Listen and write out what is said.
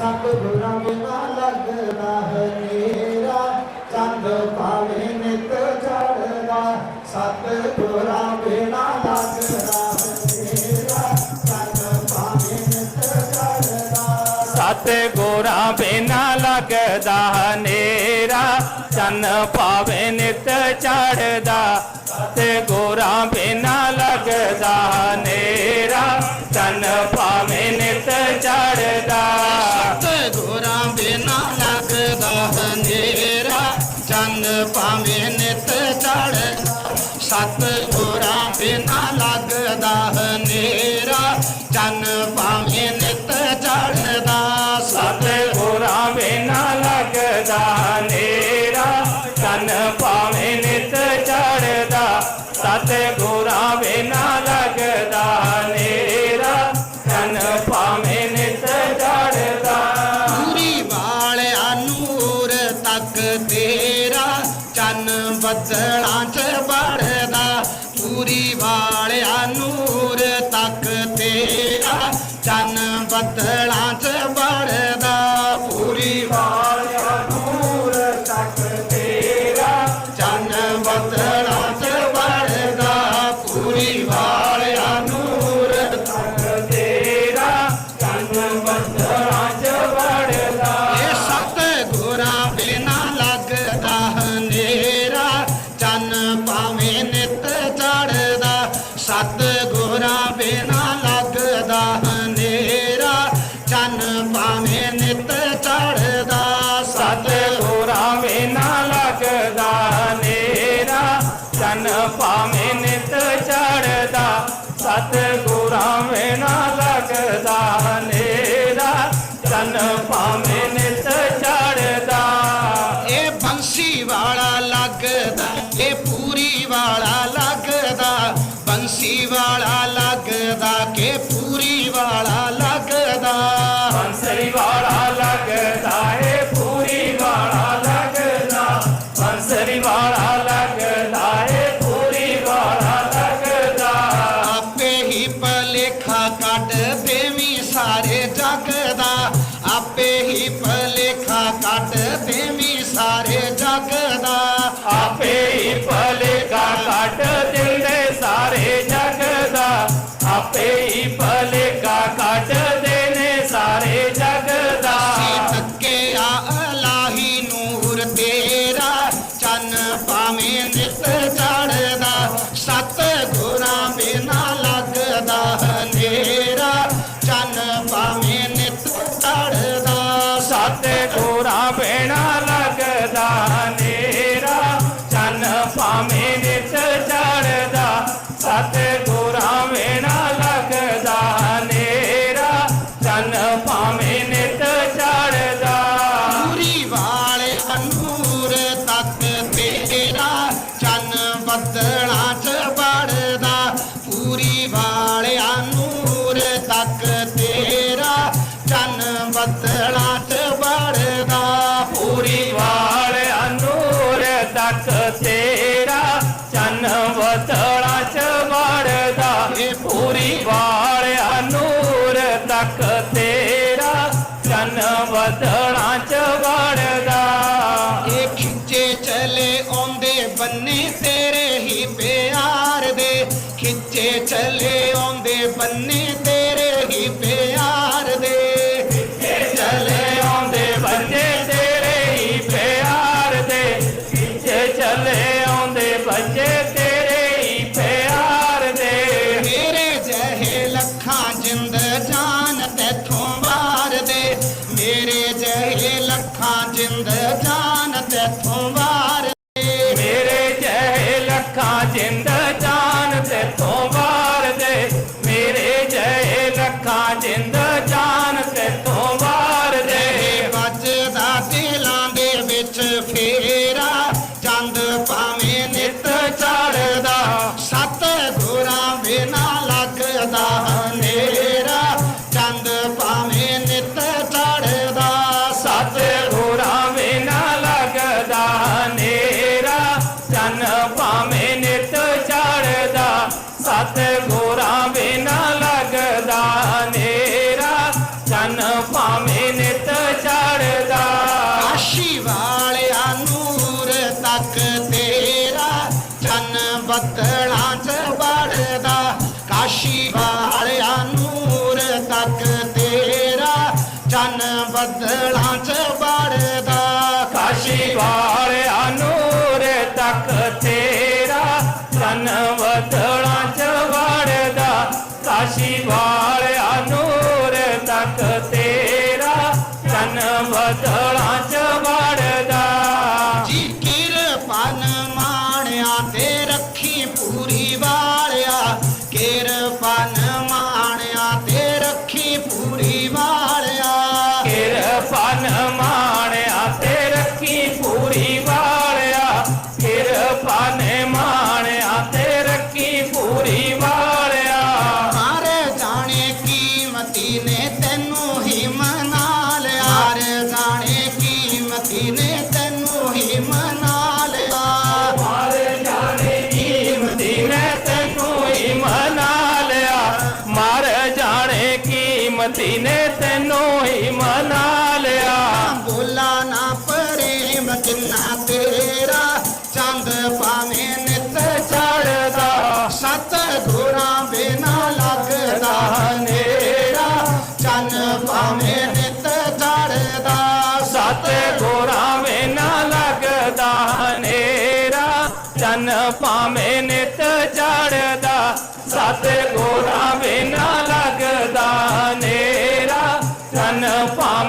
ਸਤਿਗੁਰਾਂ ਬਿਨਾ ਲੱਗਦਾ ਹਨੇਰਾ ਚੰਦ ਪਾਵੇ ਨਿਤ ਚੜਦਾ ਸਤਿਗੁਰਾਂ ਬਿਨਾ ਲੱਗਦਾ ਹਨੇਰਾ ਚੰਦ ਸਤ ਗੋਰਾ ਬਿਨਾ ਲੱਗਦਾ ਹਨੇਰਾ ਚੰਨ ਪਾਵੇ ਨਿਤ ਚੜਦਾ ਸਤ ਗੋਰਾ ਬਿਨਾ ਲੱਗਦਾ ਹਨੇਰਾ ਚੰਨ ਚੰਨ ਭਾਵੇਂ ਨਿਤ ਚੜ, ਸਤ ਗੁਰਾਂ ਬਿਨਾ ਲੱਗਦਾ ਹਨੇਰਾ। ਚੰਨ ਭਾਵੇਂ ਨਿਤ ਚੜਦਾ, ਸਤ ਗੋਰਾ ਬਿਨਾ ਲੱਗਦਾ ਹਨੇਰਾ। ਤੇਰਾ ਚੰਨ ਬੱਦਲਾਂ 'ਚ ਵੜਦਾ ਪੂਰੀ ਵਾਲਿਆ ਨੂਰ ਤੱਕ ਤੇਰਾ ਚੰਨ ਬੱਦਲਾਂ 'ਚ ਵੜਦਾ। ਪੂਰੀ ਵਾਲਿਆ ਸਤ ਗੋਰਾ ਬਿਨਾ ਲੱਗਦਾ ਹਨੇਰਾ ਚੰਨ ਭਾਵੇਂ ਨਿਤ ਚੜਦਾ ਇਹ ਬੰਸੀ ਵਾਲਾ ਲੱਗਦਾ, ਇਹ ਪੂਰੀ ਵਾਲਾ ਲੱਗਦਾ। ਬੰਸੀ ਵਾਲਾ ਸਾਰੇ ਜਗ ਦਾ ਆਪੇ ਹੀ ਭਲੇਖਾ ਕੱਢ ਦਿੰਦੇ ਸਾਰੇ ਜਗ ਦਾ ਆਪੇ ਹੀ ਭਲੇਖਾ ਕੱਢ ਨੇ ਸਾਰੇ ਜਗ ਦਾ ਤੱਕੇ ਆ ਅਲਾਹੀ ਨੂਰ ਤੇਰਾ ਚੰਨ ਪਾਵੇਂ ਨਿਤ ਚੜਦਾ ਸਤ ਗੁਰਾਂ ਬਿਨਾ ਲੱਗਦਾ ਹਨੇਰਾ ਚੰਨ ਪਾਵੇਂ ਨਿਤ ਚੜਦਾ ਸਤ ਗੋਰਾ ਬੇਣਾ ਬੰਨੇ ਤੇਰੇ ਹੀ ਪਿਆਰ ਦੇ ਖਿੱਚੇ ਚਲੇ ਆਉਂਦੇ, ਬੰਨੇ ਤੇਰੇ ਹੀ ਪਿਆਰ ਦੇ। ਇਹ ਚਲੇ ਆਉਂਦੇ ਬੱਚੇ ਤੇਰੇ ਹੀ ਪਿਆਰ ਦੇ। ਖਿੱਚੇ ਚਲੇ ਆਉਂਦੇ ਬੱਚੇ ਤੇਰੇ ਹੀ ਪਿਆਰ ਦੇ। ਮੇਰੇ ਜਹੇ ਲੱਖਾਂ ਜਿੰਦ ਜਾਨ ਤੇਥੋਂ ਵਾਰ ਦੇ। ਮੇਰੇ ਜਹੇ ਲੱਖਾਂ ਜਿੰਦ ਜਾਨ ਤੇਥੋਂ ਵਾਰ Shiva. ਕੀਮਤੀ ਨੇ ਤੈਨੂੰ ਹੀ ਮਨਾ ਲਿਆ। ਬੋਲਾ ਨਾ ਪ੍ਰੇਮ ਕਿੰਨਾ ਤੇਰਾ ਚੰਦ ਪਾਵੇਂ ਨਿਤ ਚੜਦਾ ਸਤ ਗੁਰਾਂ ਬਿਨਾ ਲੱਗਦਾ ਹਨੇਰਾ ਚੰਨ ਪਾਵੇਂ ਨਿਤ ਚੜਦਾ ਸਤ ਗੋਰਾ ਵੇ ਨਾ ਲੱਗਦਾ ਹਨੇਰਾ ਚੰਨ ਪਾਵੇਂ ਨਿਤ ਚੜਦਾ ਸਤ ਗੋਰਾ ਵੇ ਨਾ Và